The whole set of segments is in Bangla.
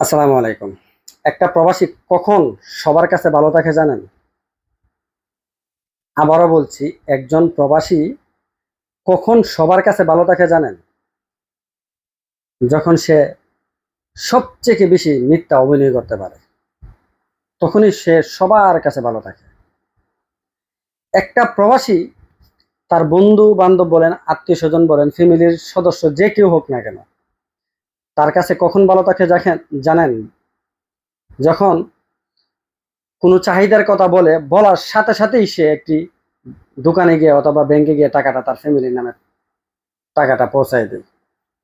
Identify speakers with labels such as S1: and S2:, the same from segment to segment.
S1: আসসালামু আলাইকুম। একটা প্রবাসী কখন সবার কাছে ভালো থাকে জানেন? আবারও বলছি, একজন প্রবাসী কখন সবার কাছে ভালো থাকে জানেন? যখন সে সবচেয়ে বেশি মিথ্যা অভিনয় করতে পারে, তখনই সে সবার কাছে ভালো থাকে। একটা প্রবাসী তার বন্ধু বান্ধব বলেন আত্মীয় স্বজন বলেন ফ্যামিলির সদস্য যে কেউ হোক না কেন তার কাছে কখন ভালো থাকে জানেন? যখন কোনো চাহিদার কথা বলে, বলার সাথে সাথেই সে একটি দোকানে গিয়ে অথবা ব্যাংকে গিয়ে টাকাটা তার ফ্যামিলির নামে টাকাটা পৌঁছায় দেয়।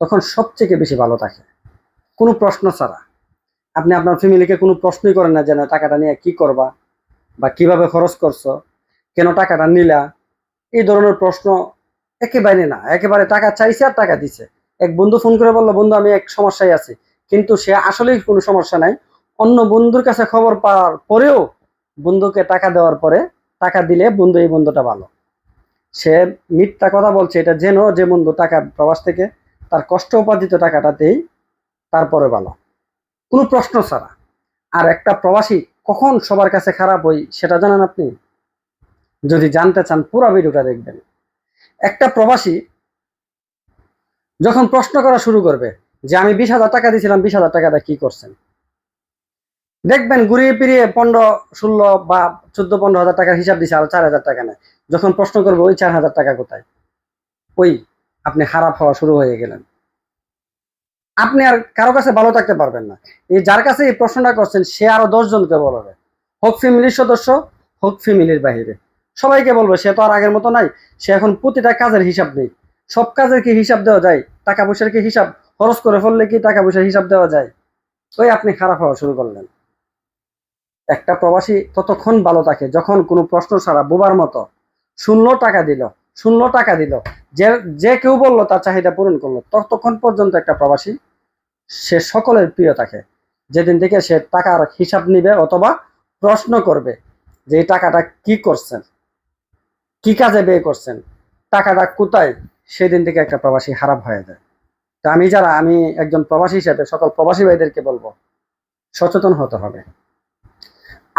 S1: তখন সবচেয়ে বেশি ভালো থাকে। কোনো প্রশ্ন ছাড়া। আপনি আপনার ফ্যামিলিকে কোনো প্রশ্নই করেন না যেন টাকাটা নিয়ে কি করবা? বা কীভাবে খরচ করছ? কেন টাকাটা নিলা? এই ধরনের প্রশ্ন একেবারে না। একেবারে টাকা চাইছে আর টাকা দিছে। এক বন্ধু ফোন করে বলল, বন্ধু, আমি এক সমস্যায় আছি। কিন্তু সে আসলেই কোনো সমস্যা নাই। অন্য বন্ধুর কাছে খবর পাওয়ার পরেও বন্ধুকে টাকা দেওয়ার পরে টাকা দিলে বন্ধু এই বন্ধুটা ভালো। সে মিথ্যা কথা বলছে, এটা যেন যে বন্ধু টাকা প্রবাস থেকে তার কষ্ট উপার্জিত টাকাটাতেই তারপরে ভালো। কোনো প্রশ্ন ছাড়া। আর একটা প্রবাসী কখন সবার কাছে খারাপ হই সেটা জানেন আপনি? যদি জানতে চান পুরো ভিডিওটা দেখবেন। একটা প্রবাসী যখন প্রশ্ন করা শুরু করবে যে আমি বিশ হাজার টাকা দিয়েছিলাম, বিশ হাজার টাকাটা কি করছেন? দেখবেন ঘুরিয়ে ফিরিয়ে পনেরো, ষোলো বা চোদ্দ, পনেরো হাজার টাকার হিসাব দিছে, আর চার হাজার টাকা নেয়। যখন প্রশ্ন করবে, ওই চার হাজার টাকা কোথায়? ওই আপনি খারাপ হওয়া শুরু হয়ে গেলেন। আপনি আর কারও কাছে ভালো থাকতে পারবেন না। এই যার কাছে এই প্রশ্নটা করছেন, সে আরও দশজনকে বলবে। হোক ফ্যামিলির সদস্য, হোক ফ্যামিলির বাহিরে সবাইকে বলবে, সে তো আর আগের মতো নাই, সে এখন প্রতিটা কাজের হিসাব নেই। সব কাজের কি হিসাব দেওয়া যায়? টাকা পয়সার কি হিসাব? খরচ করে ফেললে কি টাকা পয়সার হিসাব দেওয়া যায়? ওই আপনি খারাপ হওয়া শুরু করলেন। একটা প্রবাসী ততক্ষণ ভালো থাকে, যখন কোনো প্রশ্ন ছাড়া বোবার মতো শূন্য টাকা দিল, শূন্য টাকা দিল। যে যে কেউ বলল তার চাহিদা পূরণ করল, ততক্ষণ পর্যন্ত একটা প্রবাসী, সে সকলের প্রিয় থাকে। যেদিন থেকে সে টাকার হিসাব নিবে অথবা প্রশ্ন করবে যে, এই টাকাটা কি করছেন? কি কাজে ব্যয় করছেন? টাকাটা কোথায়? সেদিন থেকে একটা প্রবাসী খারাপ হয়ে যায়। তা আমি যারা, আমি একজন প্রবাসী হিসেবে সকল প্রবাসী ভাইদেরকে বলব, সচেতন হতে হবে।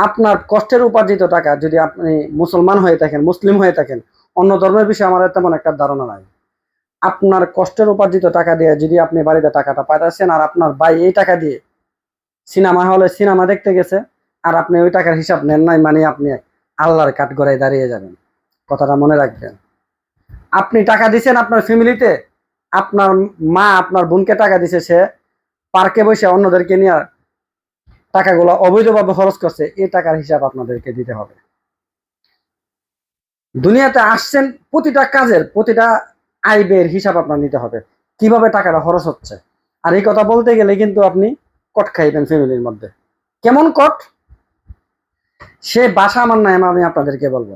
S1: আপনার কষ্টের উপার্জিত টাকা যদি আপনি মুসলমান হয়ে থাকেন, মুসলিম হয়ে থাকেন, অন্য ধর্মের বিষয়ে আমার তেমন একটা ধারণা নাই। আপনার কষ্টের উপার্জিত টাকা দিয়ে যদি আপনি বাড়িতে টাকাটা পাঠাচ্ছেন আর আপনার ভাই এই টাকা দিয়ে সিনেমা হলে সিনেমা দেখতে গেছে, আর আপনি ওই টাকার হিসাব নেন নাই মানে আপনি আল্লাহর কাঠগড়ায় দাঁড়িয়ে যাবেন। কথাটা মনে রাখবেন। আপনি টাকা দিছেন আপনার ফ্যামিলিতে, আপনার মা, আপনার বোনকে টাকা দিছে সে, পার্কে বসে অন্যদেরকে নিয়ে টাকাগুলো অবৈধভাবে খরচ করছে, এই টাকার হিসাব আপনাদেরকে দিতে হবে। দুনিয়াতে আসছেন প্রতিটা কাজের, প্রতিটা আয় ব্যয়ের হিসাব আপনার নিতে হবে, কীভাবে টাকাটা খরচ হচ্ছে। আর এই কথা বলতে গেলে কিন্তু আপনি কট খাইবেন ফ্যামিলির মধ্যে। কেমন কট? সে বাসা আমার নাই আমি আপনাদেরকে বলব।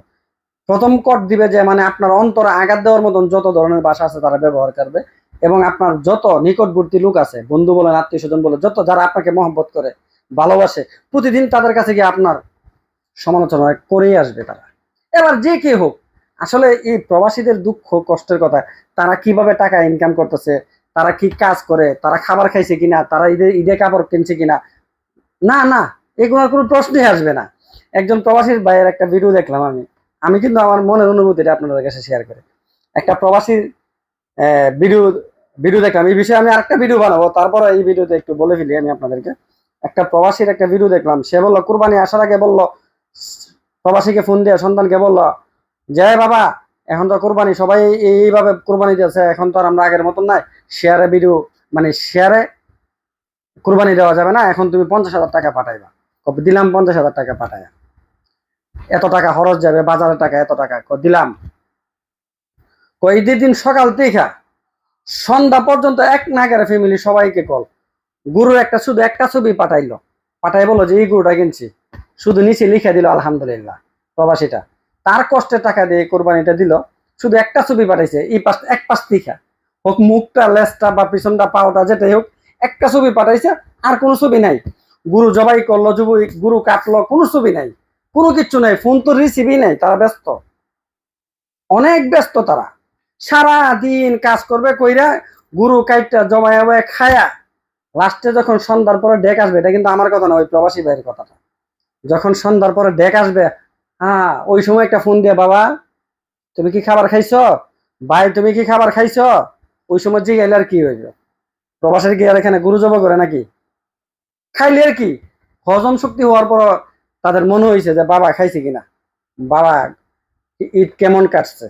S1: প্রথম কট দিবে যে মানে আপনার অন্তরে আঘাত দেওয়ার মতন যত ধরনের ভাষা আছে তারা ব্যবহার করবে। এবং আপনার যত নিকটবর্তী লোক আছে, বন্ধু বলেন, আত্মীয় স্বজন বলে যত যারা আপনাকে মহব্বত করে, ভালোবাসে, প্রতিদিন তাদের কাছে গিয়ে আপনার সমালোচনা করেই আসবে তারা। এবার যে কে হোক, আসলে এই প্রবাসীদের দুঃখ, কষ্টের কথা, তারা কীভাবে টাকা ইনকাম করতেছে, তারা কি কাজ করে, তারা খাবার খাইছে কিনা, তারা ঈদে ঈদে কাপড় কিনছে কিনা, না না, এগুলোর কোনো প্রশ্নই আসবে না। একজন প্রবাসীর ভাইয়ের একটা ভিডিও দেখলাম আমি। আমি কিন্তু আমার মনের অনুভূতিটা আপনাদের কাছে শেয়ার করি। একটা প্রবাসীর ভিডিও ভিডিও দেখলাম। এই বিষয়ে আমি আরেকটা ভিডিও বানাবো, তারপরে এই ভিডিওতে একটু বলে ফেলি আমি আপনাদেরকে। একটা প্রবাসীর একটা ভিডিও দেখলাম। সে বলল, কুরবানি আসার আগে বলল, প্রবাসীকে ফোন দিয়ে, সন্তানকে বলল, যে বাবা, এখন তো কোরবানি, সবাই এইভাবে কোরবানি দিয়েছে, এখন তো আর আমরা আগের মতন নাই। শেয়ারে ভিডিও মানে শেয়ারে কোরবানি দেওয়া যাবে না, এখন তুমি পঞ্চাশ হাজার টাকা পাঠাইবা। দিলাম পঞ্চাশ হাজার টাকা পাঠাইয়া এত টাকা খরচ যাবে বাজারের টাকা, এত টাকা। দিলাম। কই দিন সকাল থেকে সন্ধ্যা পর্যন্ত এক নাগারে ফ্যামিলি সবাইকে কল গুরুর একটা শুধু একটা ছবি পাঠাইলো। পাঠাই বলো যে, এই গরুটা কিনছি। শুধু নিচে লিখে দিল, আলহামদুলিল্লাহ। প্রবাসীটা। তার কষ্টের টাকা দিয়ে কোরবানিটা দিল। শুধু একটা ছবি পাঠাইছে, এই পাশ, এক পাশ লিখা হোক মুখটা, লেজটা বা পিছনটা, পাওটা যেটাই হোক, একটা ছবি পাঠাইছে, আর কোনো ছবি নাই। গুরু জবাই করল গুরু কাটলো, কোনো ছবি নাই। কোনো কিচ্ছু নাই ফোন তো রিসিভই নাই, তারা ব্যস্ত। অনেক ব্যস্ত তারা। সারা দিন কাজ করবে কইরা গুরু কাইটটা জমায় খায়া লাস্টে যখন সন্ধ্যার পরে ডেক আসবে, এটা কিন্তু আমার কথা না, ওই প্রবাসী ভাইয়ের কথাটা। যখন সন্ধ্যার পরে ডেক আসবে হ্যাঁ ওই সময় একটা ফোন দিয়ে, বাবা, তুমি কি খাবার খাইছো? ভাই, তুমি কি খাবার খাইছো? ওই সময় যে গেলে আর কি হইবে? প্রবাসের কি আর এখানে গুরু জবা করে নাকি? খাইলে আর কি? হজম শক্তি হওয়ার পর তাদের মনে হয়েছে যে বাবা খাইছে কিনা? বাবা ঈদ কেমন কাটছে?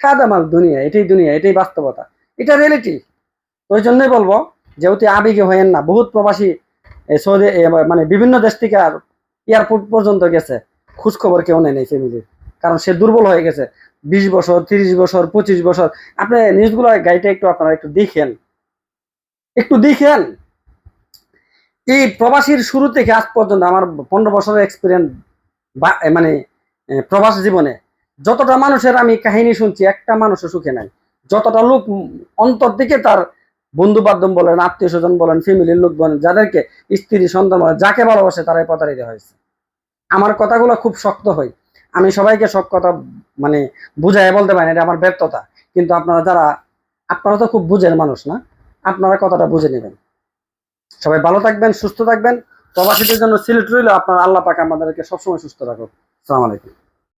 S1: খাদা মাল দুনিয়া, এটাই দুনিয়া, এটাই বাস্তবতা। এটা রিয়েলিটি ওই জন্যই বলব, যেহেতু আবেগে হয়েন না, বহুত প্রবাসী সৌদি মানে বিভিন্ন দেশ থেকে আর এয়ারপোর্ট পর্যন্ত গেছে। খোঁজ খবর কেউ নাই ফ্যামিলির কারণ সে দুর্বল হয়ে গেছে। বিশ বছর, তিরিশ বছর, পঁচিশ বছর। আপনি নিউজগুলো গাড়িটা একটু আপনারা একটু দেখেন। একটু দেখেন। এই প্রবাসীর শুরু থেকে আজ পর্যন্ত আমার পনেরো বছরের এক্সপিরিয়েন্স বা মানে প্রবাস জীবনে, যতটা মানুষের আমি কাহিনী শুনছি, একটা মানুষও সুখে নাই। যতটা লোক অন্তর থেকে তার বন্ধু বান্ধব বলেন আত্মীয় স্বজন বলেন ফ্যামিলির লোক বলেন, যাদেরকে স্ত্রী, সন্তান বলেন, যাকে ভালোবাসে তারাই প্রতারিত হয়েছে। আমার কথাগুলো খুব শক্ত হয় আমি সবাইকে সব কথা মানে বুঝাই বলতে পারি এটা আমার ব্যর্থতা। কিন্তু আপনারা যারা, আপনারা তো খুব বুঝেন মানুষ না, আপনারা কথাটা বুঝে নেবেন। সবাই ভালো থাকবেন, সুস্থ থাকবেন। প্রবাসীদের জন্য সিলেট রইল। আপনার আল্লাহ পাকে আমাদেরকে সবসময় সুস্থ রাখুক। আলাইকুম।